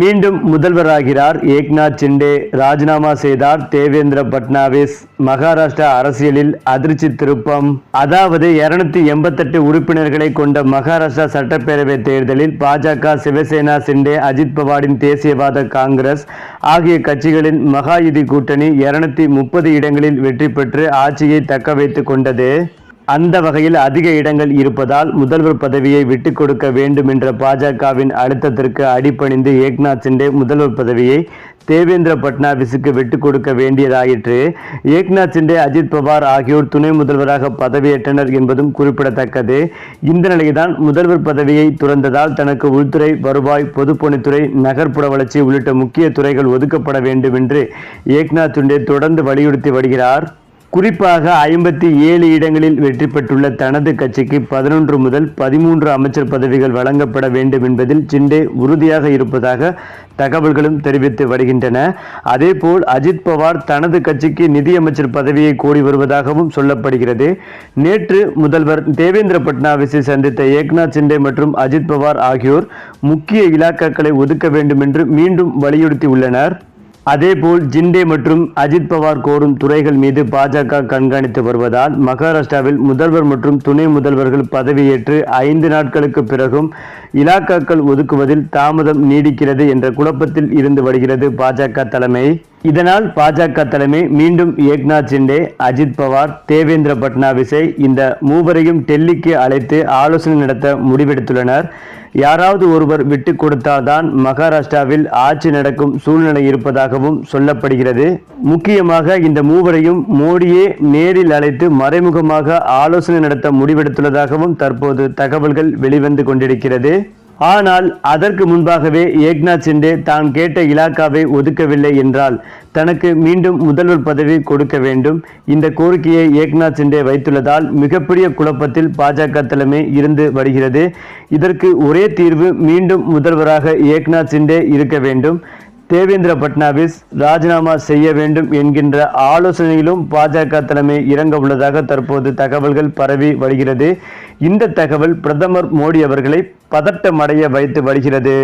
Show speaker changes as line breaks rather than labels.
மீண்டும் முதல்வராகிறார் ஏக்நாத் சிண்டே. ராஜினாமா செய்தார் தேவேந்திர பட்னாவிஸ். மகாராஷ்டிரா அரசியலில் அதிர்ச்சி திருப்பம். அதாவது இருநூத்தி எண்பத்தெட்டு உறுப்பினர்களை கொண்ட மகாராஷ்டிரா சட்டப்பேரவை தேர்தலில் பாஜக சிவசேனா சிண்டே அஜித் பவாரின் தேசியவாத காங்கிரஸ் ஆகிய கட்சிகளின் மகாயுதி கூட்டணி இருநூத்தி முப்பது இடங்களில் வெற்றி பெற்று ஆட்சியை தக்க வைத்துக் கொண்டது. அந்த வகையில் அதிக இடங்கள் இருப்பதால் முதல்வர் பதவியை விட்டுக் கொடுக்க வேண்டும் என்ற பாஜகவின் அழுத்தத்திற்கு அடிபணிந்து ஏக்நாத் சிண்டே முதல்வர் பதவியை தேவேந்திர பட்னாவிஸுக்கு விட்டுக் கொடுக்க வேண்டியதாயிற்று. ஏக்நாத் சிண்டே அஜித் பவார் ஆகியோர் துணை முதல்வராக பதவியேற்றனர் என்பதும் குறிப்பிடத்தக்கது. இந்த நிலையில்தான் முதல்வர் பதவியை துறந்ததால் தனக்கு உள்துறை வருவாய் பொதுப்பணித்துறை நகர்ப்புற வளர்ச்சி உள்ளிட்ட முக்கிய துறைகள் ஒதுக்கப்பட வேண்டும் என்று ஏக்நாத் சிண்டே தொடர்ந்து வலியுறுத்தி வருகிறார். குறிப்பாக ஐம்பத்தி ஏழு இடங்களில் வெற்றி பெற்றுள்ள தனது கட்சிக்கு பதினொன்று முதல் பதிமூன்று அமைச்சர் பதவிகள் வழங்கப்பட வேண்டும் என்பதில் சிண்டே உறுதியாக இருப்பதாக தகவல்களும் தெரிவித்து வருகின்றன. அதேபோல் அஜித் பவார் தனது கட்சிக்கு நிதியமைச்சர் பதவியை கோரி வருவதாகவும் சொல்லப்படுகிறது. நேற்று முதல்வர் தேவேந்திர பட்னாவிஸை சந்தித்த ஏக்நாத் சிண்டே மற்றும் அஜித் பவார் ஆகியோர் முக்கிய இலாக்காக்களை ஒதுக்க வேண்டும் என்று மீண்டும் வலியுறுத்தியுள்ளனர். அதேபோல் ஜிண்டே மற்றும் அஜித் பவார் கோரும் துறைகள் மீது பாஜக கண்காணித்து வருவதால் மகாராஷ்டிராவில் முதல்வர் மற்றும் துணை முதல்வர்கள் பதவியேற்று ஐந்து நாட்களுக்கு பிறகும் இலாக்காக்கள் ஒதுக்குவதில் தாமதம் நீடிக்கிறது என்ற குழப்பத்தில் இருந்து வருகிறது பாஜக தலைமை. இதனால் பாஜக தலைமை மீண்டும் ஏக்நாத் சிண்டே அஜித் பவார் தேவேந்திர பட்னாவிஸை இந்த மூவரையும் டெல்லிக்கு அழைத்து ஆலோசனை நடத்த முடிவெடுத்துள்ளனர். யாராவது ஒருவர் விட்டு கொடுத்தால்தான் மகாராஷ்டிராவில் ஆட்சி நடக்கும் சூழ்நிலை இருப்பதாகவும் சொல்லப்படுகிறது. முக்கியமாக இந்த மூவரையும் மோடியே நேரில் அழைத்து மறைமுகமாக ஆலோசனை நடத்த முடிவெடுத்துள்ளதாகவும் தற்போது தகவல்கள் வெளிவந்து கொண்டிருக்கிறது. ஆனால் அதற்கு முன்பாகவே ஏக்நாத் சிண்டே தான் கேட்ட இலாக்காவை ஒதுக்கவில்லை என்றால் தனக்கு மீண்டும் முதல்வர் பதவி கொடுக்க வேண்டும். இந்த கோரிக்கையை ஏக்நாத் சிண்டே வைத்துள்ளதால் மிகப்பெரிய குழப்பத்தில் பாஜக தலைமை இருந்து வருகிறது. இதற்கு ஒரே தீர்வு மீண்டும் முதல்வராக ஏக்நாத் சிண்டே இருக்க வேண்டும். தேவேந்திர பட்னாவிஸ் ராஜினாமா செய்ய வேண்டும் என்கின்ற ஆலோசனையிலும் பாஜக தலைமை இறங்க உள்ளதாக தற்போது தகவல்கள் பரவி வருகிறது. இந்த தகவல் பிரதமர் மோடி அவர்களை பதட்டமடைய வைத்து வருகிறது.